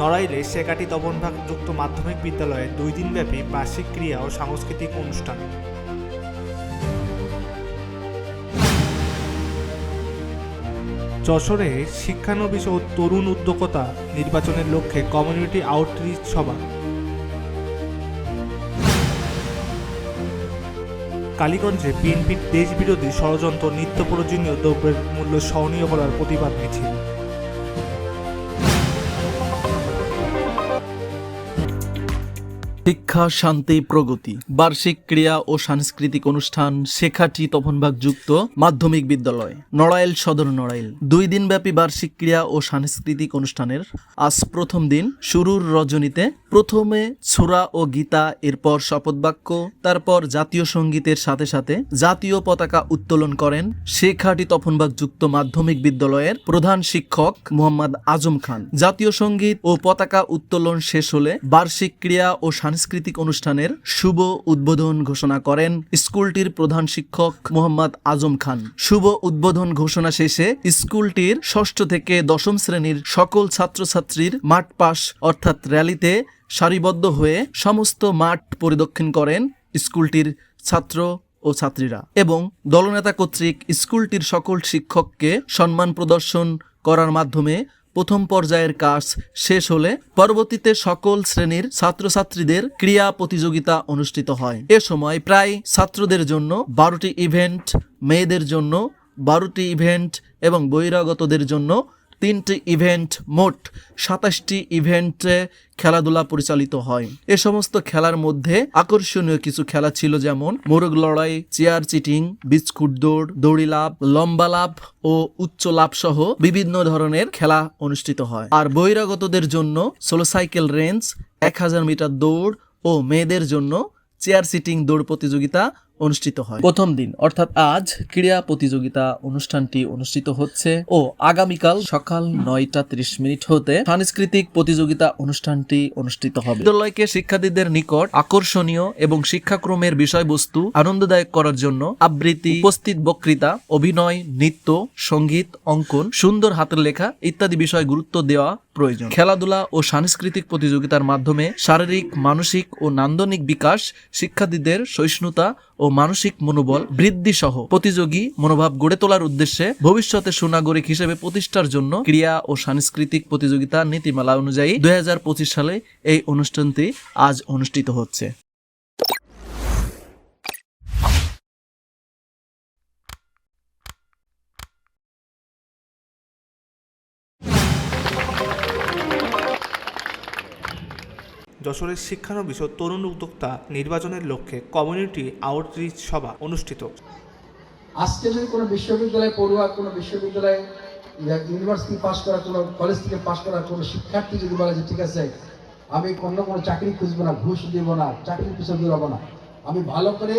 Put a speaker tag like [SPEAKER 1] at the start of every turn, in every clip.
[SPEAKER 1] নড়াইলে শেকাটি দমনভাগ যুক্ত মাধ্যমিক বিদ্যালয়ে দুই দিনব্যাপী বার্ষিক ক্রিয়া ও সাংস্কৃতিক অনুষ্ঠান। যশোরে শিক্ষানবিশ ও তরুণ উদ্যোক্তা নির্বাচনের লক্ষ্যে কমিউনিটি আউটরিচ সভা। কালীগঞ্জে বিএনপির দেশবিরোধী ষড়যন্ত্র নিত্য প্রয়োজনীয় দ্রব্যের মূল্য সহনীয় করার প্রতিবাদ মিছিল।
[SPEAKER 2] শিক্ষা শান্তি, প্রগতি। বার্ষিক ক্রিয়া ও সাংস্কৃতিক অনুষ্ঠান শেখাটি তপনবাগ যুক্ত মাধ্যমিক বিদ্যালয়, নড়াইল সদর নড়াইল। দুই দিনব্যাপী বার্ষিক ক্রিয়া ও সাংস্কৃতিক অনুষ্ঠানের আজ প্রথম দিন শুরুর রজনীতে প্রথমে ছোরা ও গীতা, এরপর শপথ বাক্য তারপর জাতীয় সঙ্গীতের সাথে সাথে জাতীয় পতাকা উত্তোলন করেন শেখাটি তপনবাগ যুক্ত মাধ্যমিক বিদ্যালয়ের প্রধান শিক্ষক মোহাম্মদ আজম খান। জাতীয় সংগীত ও পতাকা উত্তোলন শেষ হলে বার্ষিক ক্রিয়া ও অনুষ্ঠানের শুভ উদ্বোধন ঘোষণা করেন স্কুলটির প্রধান শিক্ষক মোহাম্মদ আজম খান। শুভ উদ্বোধন ঘোষণা শেষে স্কুলটির ষষ্ঠ থেকে দশম শ্রেণির সকল ছাত্রছাত্রীর মাঠ পাস অর্থাৎ র্যালিতে সারিবদ্ধ হয়ে সমস্ত মাঠ পরিদর্শন করেন স্কুলটির ছাত্র ও ছাত্রীরা এবং দলনেতা কর্তৃক স্কুলটির সকল শিক্ষককে সম্মান প্রদর্শন করার মাধ্যমে প্রথম পর্যায়ের কাজ শেষ হলে পরবর্তীতে সকল শ্রেণির ছাত্রছাত্রীদের ক্রিয়া প্রতিযোগিতা অনুষ্ঠিত হয়। এ সময় প্রায় ছাত্রদের জন্য বারোটি ইভেন্ট, মেয়েদের জন্য বারোটি ইভেন্ট এবং বহিরাগতদের জন্য তিনটি ইভেন্ট মোট সাতাশটি ইভেন্টে খেলাধুলা পরিচালিত হয়। এ সমস্ত খেলার মধ্যে আকর্ষণীয় কিছু খেলা ছিল যেমন মোরগ লড়াই, চেয়ার চিটিং, বিস্কুট দৌড়, দড়ি লাভ লম্বা লাভ ও উচ্চ লাভ সহ বিভিন্ন ধরনের খেলা অনুষ্ঠিত হয়। আর বহিরাগতদের জন্য সোলো সাইকেল রেঞ্জ, এক হাজার মিটার দৌড় ও মেয়েদের জন্য চেয়ার সিটিং দৌড় প্রতিযোগিতা অনুষ্ঠিত হয়। প্রথম দিন অর্থাৎ আজ ক্রীড়া প্রতিযোগিতা অনুষ্ঠানটি অনুষ্ঠিত হচ্ছে ও আগামীকাল সকাল নয়টা ত্রিশ মিনিট হতে সাংস্কৃতিক প্রতিযোগিতা অনুষ্ঠানটি অনুষ্ঠিত হবে। বিদ্যালয়কে শিক্ষার্থীদের নিকট আকর্ষণীয় এবং শিক্ষাক্রমের বিষয়বস্তু আনন্দদায়ক করার জন্য আবৃত্তি উপস্থিত বক্তৃতা অভিনয় নৃত্য সংগীত অঙ্কন সুন্দর হাতের লেখা ইত্যাদি বিষয় গুরুত্ব দেওয়া প্রয়োজন। খেলাধুলা ও সাংস্কৃতিক প্রতিযোগিতার মাধ্যমে শারীরিক মানসিক ও নান্দনিক বিকাশ শিক্ষার্থীদের সহিষ্ণুতা ও মানসিক মনোবল বৃদ্ধি সহ প্রতিযোগী মনোভাব গড়ে তোলার উদ্দেশ্যে ভবিষ্যতে সুনাগরিক হিসেবে প্রতিষ্ঠার জন্য ক্রিয়া ও সাংস্কৃতিক প্রতিযোগিতা নীতিমালা অনুযায়ী দুই হাজার পঁচিশ সালে এই অনুষ্ঠানটি আজ অনুষ্ঠিত হচ্ছে।
[SPEAKER 1] যশোরের শিক্ষানবিশ তরুণ উদ্যোক্তা নির্বাচনের লক্ষ্যে কমিউনিটি আউটরিচ সভা অনুষ্ঠিত।
[SPEAKER 3] আজকে যদি কোনো বিশ্ববিদ্যালয়ে পড়ুয়া, কোনো বিশ্ববিদ্যালয়ে ইউনিভার্সিটি পাস করা, কোনো কলেজ থেকে পাস করা কোনো শিক্ষার্থী যদি বলে যে, ঠিক আছে, আমি অন্য কোনো চাকরি খুঁজবো না, ঘুষ দিব না, চাকরির পিছনে দৌড়াবো না। আমি ভালো করে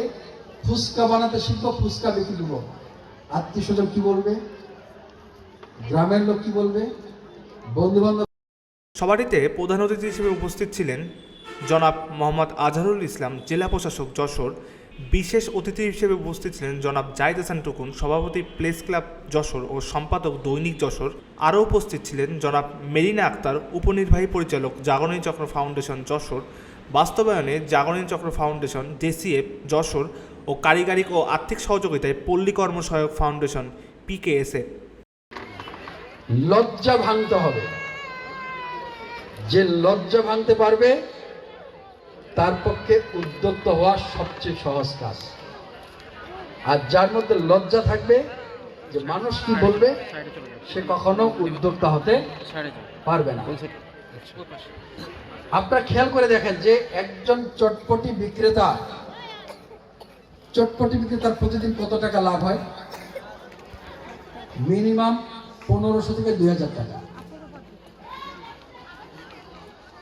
[SPEAKER 3] ফুচকা বানাতে শিখব, ফুচকা বিক্রি দেবো আত্মীয় স্বজন কি বলবে? গ্রামের লোক কি বলবে? বন্ধু বান্ধব
[SPEAKER 1] সভাটিতে প্রধান অতিথি হিসেবে উপস্থিত ছিলেন জনাব মোহাম্মদ আজহারুল ইসলাম, জেলা প্রশাসক যশোর। বিশেষ অতিথি হিসেবে উপস্থিত ছিলেন জনাব জাহিদ হাসান টুকুন, সভাপতি প্লেস ক্লাব যশোর ও সম্পাদক দৈনিক যশোর। আরও উপস্থিত ছিলেন জনাব মেরিনা আক্তার, উপনির্বাহী পরিচালক জাগরণী চক্র ফাউন্ডেশন যশোর। বাস্তবায়নে জাগরণী চক্র ফাউন্ডেশন, জেসিএফ যশোর ও কারিগরিক ও আর্থিক সহযোগিতায় পল্লী কর্মসহায়ক ফাউন্ডেশন পিকেএসএফ
[SPEAKER 3] লজ্জা ভাঙতে হবে। যে লজ্জা ভাঙতে পারবে তার পক্ষে উদ্যোক্ত হওয়া সবচেয়ে সহজ কাজ। আর যার মধ্যে লজ্জা থাকবে যে মানুষ কি বলবে সে কখনো উদ্যোক্তা হতে পারবে না। আপনারা খেয়াল করে দেখেন যে একজন চটপটি বিক্রেতা চটপটি বিক্রেতার প্রতিদিন কত টাকা লাভ হয়? মিনিমাম পনেরোশো থেকে দুই হাজার টাকা।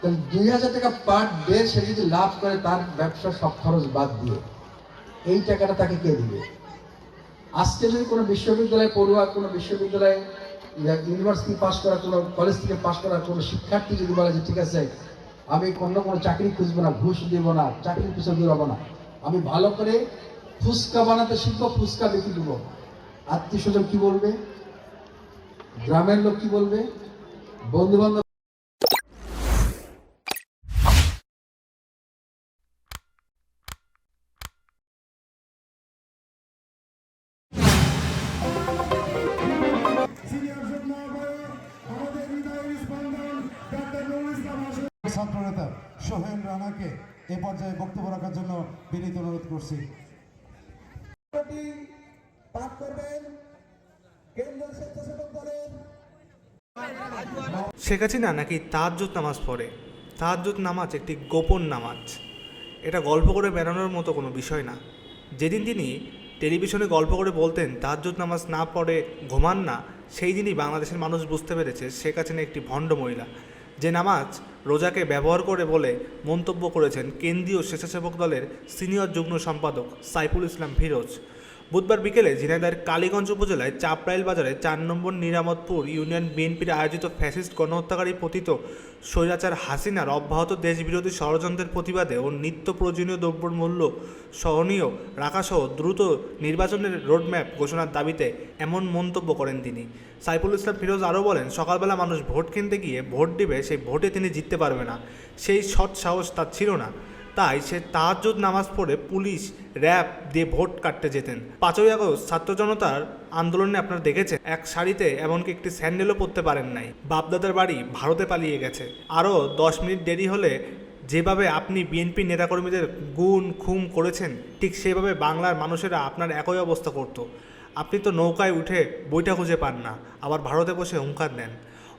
[SPEAKER 3] তাহলে দুই হাজার টাকা পার ডে সে যদি লাভ করে, তার ব্যবসা সব খরচ বাদ দিয়ে, এই টাকাটা তাকে কে দিবে? আজকে যদি কোনো বিশ্ববিদ্যালয়ে পড়ুয়া, কোনো বিশ্ববিদ্যালয়ে ইউনিভার্সিটি পাস করা, কোনো কলেজ থেকে পাস করা কোনো শিক্ষার্থী যদি বলে যে, ঠিক আছে, আমি অন্য কোনো চাকরি খুঁজবো না, ঘুষ দিব না, চাকরির পিছনে দৌড়াবো না। আমি ভালো করে ফুচকা বানাতে শিখব, ফুচকা বিক্রি দেবো আত্মীয় স্বজন কি বলবে? গ্রামের লোক কি বলবে? বন্ধু
[SPEAKER 4] ছাত্রনেতা সোহেল রানাকে এ পর্যায়ে বক্তব্য রাখার জন্য বিনীত অনুরোধ করছি।
[SPEAKER 3] পাঠ করবেন কেন্দ্রীয় স্বেচ্ছাসেবক দলের
[SPEAKER 1] শেখ হাসিনা নাকি তাহাজ্জুদ নামাজ পড়ে? তাহাজ্জুদ নামাজ একটি গোপন নামাজ। এটা গল্প করে বেড়ানোর মতো কোনো বিষয় না। যেদিন তিনি টেলিভিশনে গল্প করে বলতেন তাহাজ্জুদ নামাজ না পড়ে ঘুমান না সেই দিনই বাংলাদেশের মানুষ বুঝতে পেরেছে শেখ হাসিনা একটি ভণ্ড মহিলা। যে নামাজ রোজাকে ব্যবহার করে বলে মন্তব্য করেছেন কেন্দ্রীয় স্বেচ্ছাসেবক দলের সিনিয়র যুগ্ম সম্পাদক সাইফুল ইসলাম ফিরোজ। বুধবার বিকেলে ঝিনাইদহের কালীগঞ্জ উপজেলায় চাপরাইল বাজারে চার নম্বর নিরামতপুর ইউনিয়ন বিএনপির আয়োজিত ফ্যাসিস্ট গণহত্যাকারী পতিত স্বৈরাচার হাসিনার অব্যাহত দেশবিরোধী ষড়যন্ত্রের প্রতিবাদে ও নিত্য প্রয়োজনীয় দ্রব্যের মূল্য সহনীয় রাখাসহ দ্রুত নির্বাচনের রোডম্যাপ ঘোষণার দাবিতে এমন মন্তব্য করেন তিনি। সাইফুল ইসলাম ফিরোজ আরও বলেন, সকালবেলা মানুষ ভোট কিনতে গিয়ে ভোট দিবে, সেই ভোটে তিনি জিততে পারবে না। সেই সৎ সাহস তার ছিল না। তাই সে তাহাজ্জুদ নামাজ পড়ে পুলিশ, র্যাব দিয়ে ভোট কাটতে যেতেন। পাঁচই আগস্ট ছাত্র জনতার আন্দোলনে আপনারা দেখেছেন, এক শাড়িতে এমনকি একটি স্যান্ডেলও পরতে পারেন নাই। বাপদাদার বাড়ি ভারতে পালিয়ে গেছে। আরও দশ মিনিট দেরি হলে যেভাবে আপনি বিএনপি নেতাকর্মীদের গুণ খুম করেছেন, ঠিক সেভাবে বাংলার মানুষেরা আপনার একই অবস্থা করত। আপনি তো নৌকায় উঠে বইটা খুঁজে পান না, আবার ভারতে বসে হুঙ্কার দেন।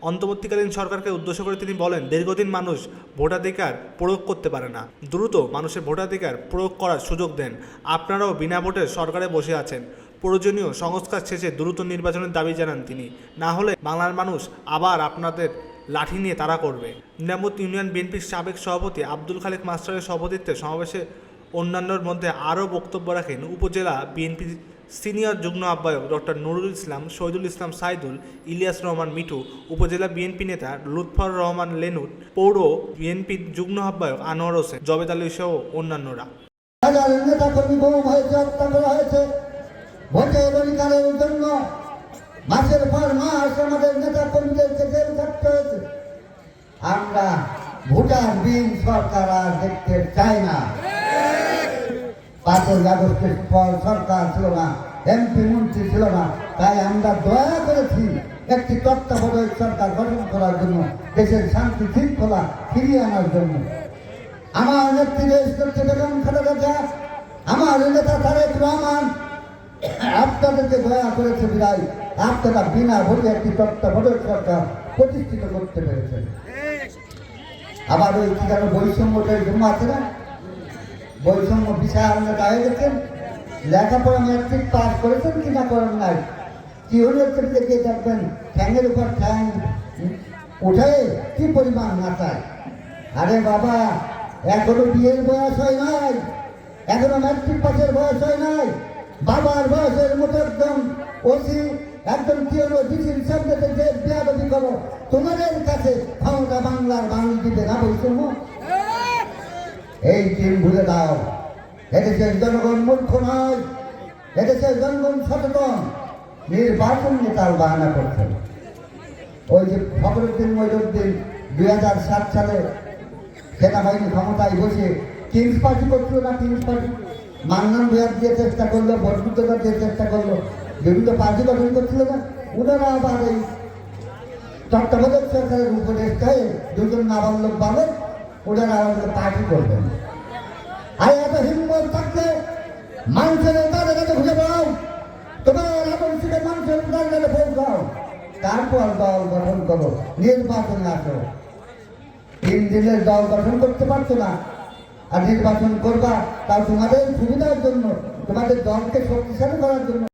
[SPEAKER 1] অন্তর্বর্তীকালীন সরকারকে উদ্দেশ্য করে তিনি বলেন, দীর্ঘদিন মানুষ ভোটাধিকার প্রয়োগ করতে পারে না। দ্রুত মানুষের ভোটাধিকার প্রয়োগ করার সুযোগ দেন। আপনারাও বিনা ভোটে সরকারে বসে আছেন। প্রয়োজনীয় সংস্কার শেষে দ্রুত নির্বাচনের দাবি জানান তিনি। না হলে বাংলার মানুষ আবার আপনাদের লাঠি নিয়ে তাড়া করবে। নিরামত ইউনিয়ন বিএনপির সাবেক সভাপতি আব্দুল খালেক মাস্টারের সভাপতিত্বে সমাবেশে অন্যান্যর মধ্যে আরও বক্তব্য রাখেন উপজেলা বিএনপির সিনিয়র যুগ্ম আহ্বায়ক ডক্টর নুরুল ইসলাম, শহীদুল ইসলাম সাইদুল, ইলিয়াস রহমান মিঠু, উপজেলা বিএনপি নেতা লুৎফর রহমান লেনুট, পৌর বিএনপির যুগ্ম আহ্বায়ক আনোয়ার হোসেন, জবেদ আলী সহ অন্যান্যরা।
[SPEAKER 5] মাসের পর মাস আমাদের নেতা কর্মীদেরকে জেল থাকতে হয়েছে। আমরা ভোটার বিন সরকার আর দেখতে চাই না। পাঁচই আগস্টের পর সরকার ছিল না, এমপি, মন্ত্রী ছিল না। তাই আমরা দয়া করেছি একটি তত্ত্বাবধায়ক সরকার গঠন করার জন্য দেশের শান্তি শৃঙ্খলা ফিরিয়ে আনার জন্য। আমার নেত্রী দেশ করতে বেগম খালেদা আমার নেতা তারেক রহমান, আপনাদেরকে দয়া করেছে বিদায়। আপনারা বিনা ভোটে একটি তত্ত্বাবধায়ক সরকার প্রতিষ্ঠিত করতে পেরেছেন। আবার ওই কি যেন বৈষম্যটার জন্য আছে না? বৈষম্য বিষয় আপনারা দাঁড়িয়ে গেছেন। লেখাপড়া ম্যাট্রিক পাস করেছেন কি না করেন নাই। কি হলে গিয়ে দেখবেন ঠ্যাঙের উপর ঠ্যাং উঠে কি পরিমাণ নাচায় আরে বাবা, এখনও বিয়ের বয়স হয় নাই। এখনও ম্যাট্রিক পাসের বয়স হয় নাই। বাবার বয়সের মতো একদম ওসি, একদম কি হলো, ডিসির সামনে যে বিয়াদবি করো। তোমাদের কাছে ক্ষমতা বাংলার মানুষ দিবে না বৈষম্য? এই দিন ভুলে দাও এদেশের জনগণ মূর্খ নয়, এদেশের জনগণ সচেতন, নির্বাচন নিয়ে তার বাহানা করছেন। ওই যে ফখরুদ্দিন মহিউদ্দিন দুই হাজার সাত সালে সেনাবাহিনী ক্ষমতায় বসে কিংস পার্টি করছিল না কিংস পার্টি? মান্নান বিহার দিয়ে চেষ্টা করল ভোটবুদ্ধতা দিয়ে চেষ্টা করল, বিভিন্ন পার্টি গঠন করছিল না? ওনারা আবার এই তত্ত্বাবধায়ক সরকারের উপদেষ্টায় দুজন নাবালক বালক ওনারা আমাদের পার্টি করবেন আর এত হিম্মত থাকলে মানুষের তাদের কাছে খুঁজে পাও, তোমার আদর্শকে মানুষের তাদের কাছে পৌঁছাও তারপর দল গঠন করো, নির্বাচনে আসো। তিন দিনের দল গঠন করতে পারছ না, আর নির্বাচন করবা, তাও তোমাদের সুবিধার জন্য, তোমাদের দলকে শক্তিশালী করার জন্য।